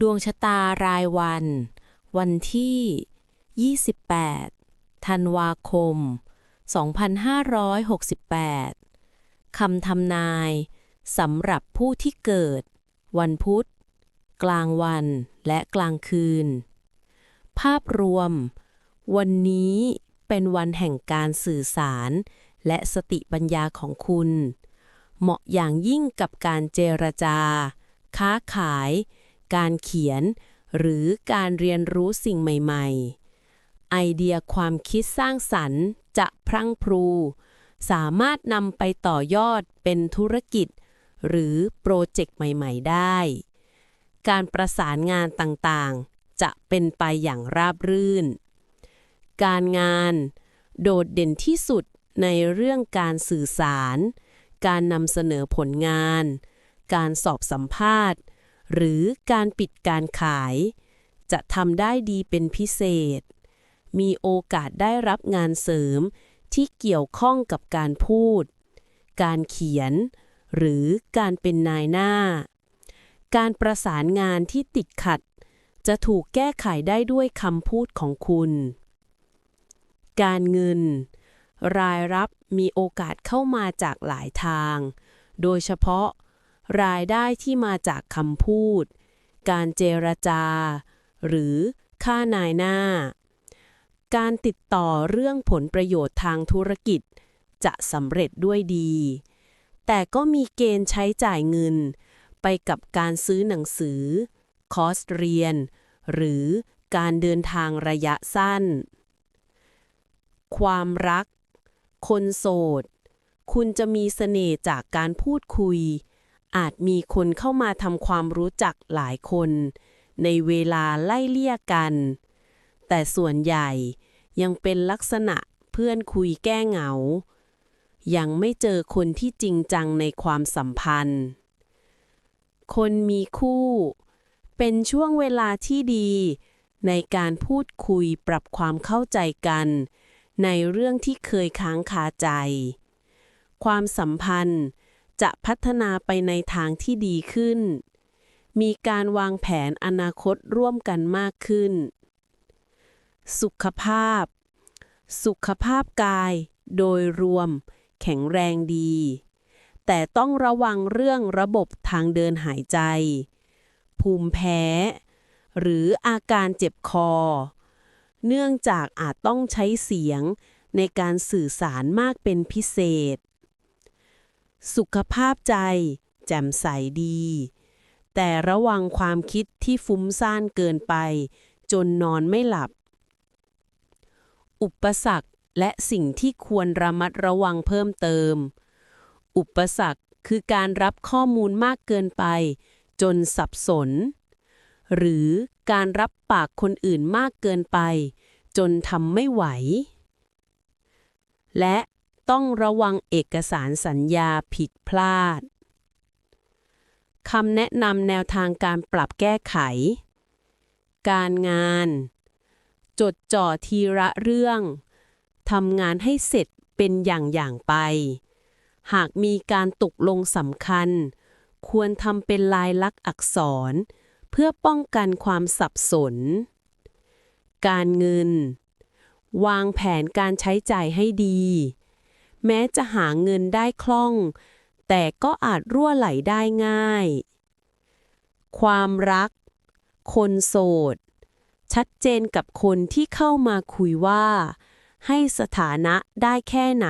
ดวงชะตารายวัน วันที่ 28 ธันวาคม 2568 คำทำนายสำหรับผู้ที่เกิด วันพุธ กลางวันและกลางคืน ภาพรวม วันนี้เป็นวันแห่งการสื่อสาร และสติปัญญาของคุณ เหมาะอย่างยิ่งกับการเจรจา ค้าขาย การเขียน หรือการเรียนรู้สิ่งใหม่ๆ ไอเดียความคิดสร้างสรรค์จะพรั่งพรู สามารถนำไปต่อยอดเป็นธุรกิจ หรือโปรเจกต์ใหม่ๆ ได้ การประสานงานต่างๆ จะเป็นไปอย่างราบรื่น การงาน โดดเด่นที่สุดในเรื่องการสื่อสาร การนำเสนอผลงาน การสอบสัมภาษณ์ หรือการปิดการขาย จะทำได้ดีเป็นพิเศษ มีโอกาสได้รับงานเสริมที่เกี่ยวข้องกับการพูด การเขียน หรือการเป็นนายหน้า การประสานงานที่ติดขัด จะถูกแก้ไขได้ด้วยคำพูดของคุณ การเงิน รายรับมีโอกาสเข้ามาจากหลายทาง โดยเฉพาะ รายได้ที่มาจากคำพูด การเจรจา หรือค่านายหน้า การติดต่อเรื่องผลประโยชน์ทางธุรกิจ จะสำเร็จด้วยดี แต่ก็มีเกณฑ์ใช้จ่ายเงิน ไปกับการซื้อหนังสือ คอร์สเรียน หรือการเดินทางระยะสั้น ความรัก คนโสด คุณจะมีเสน่ห์จากการพูดคุย อาจมีคนเข้ามาทำความรู้จักหลายคน ในเวลาไล่เลี่ยกัน แต่ส่วนใหญ่ยังเป็นลักษณะเพื่อนคุยแก้เหงา ยังไม่เจอคนที่จริงจังในความสัมพันธ์ คนมีคู่ เป็นช่วงเวลาที่ดี ในการพูดคุยปรับความเข้าใจกัน ในเรื่องที่เคยค้างคาใจ ความสัมพันธ์ จะพัฒนาไปในทางที่ดีขึ้น มีการวางแผนอนาคตร่วมกันมากขึ้น สุขภาพ สุขภาพกาย โดยรวม แข็งแรงดี แต่ต้องระวังเรื่องระบบทางเดินหายใจ ภูมิแพ้ หรืออาการเจ็บคอ เนื่องจากอาจต้องใช้เสียงในการสื่อสารมากเป็นพิเศษ สุขภาพใจ แจ่มใสดี แต่ระวังความคิดที่ฟุ้งซ่านเกินไป จนนอนไม่หลับ อุปสรรคและสิ่งที่ควรระมัดระวังเพิ่มเติม อุปสรรคคือการรับข้อมูลมากเกินไป จนสับสน หรือการรับปากคนอื่นมากเกินไป จนทำไม่ไหว และ ต้องระวังเอกสารสัญญาผิดพลาดคำแนะนำแนวทางการปรับแก้ไข การงาน จดจ่อทีละเรื่องทำงานให้เสร็จเป็นอย่างๆไป หากมีการตกลงสำคัญ ควรทำเป็นลายลักษณ์อักษร เพื่อป้องกันความสับสน การเงิน วางแผนการใช้จ่ายให้ดี แม้จะหาเงินได้คล่อง แต่ก็อาจรั่วไหลได้ง่าย ความรัก คนโสด ชัดเจนกับคนที่เข้ามาคุยว่า ให้สถานะได้แค่ไหน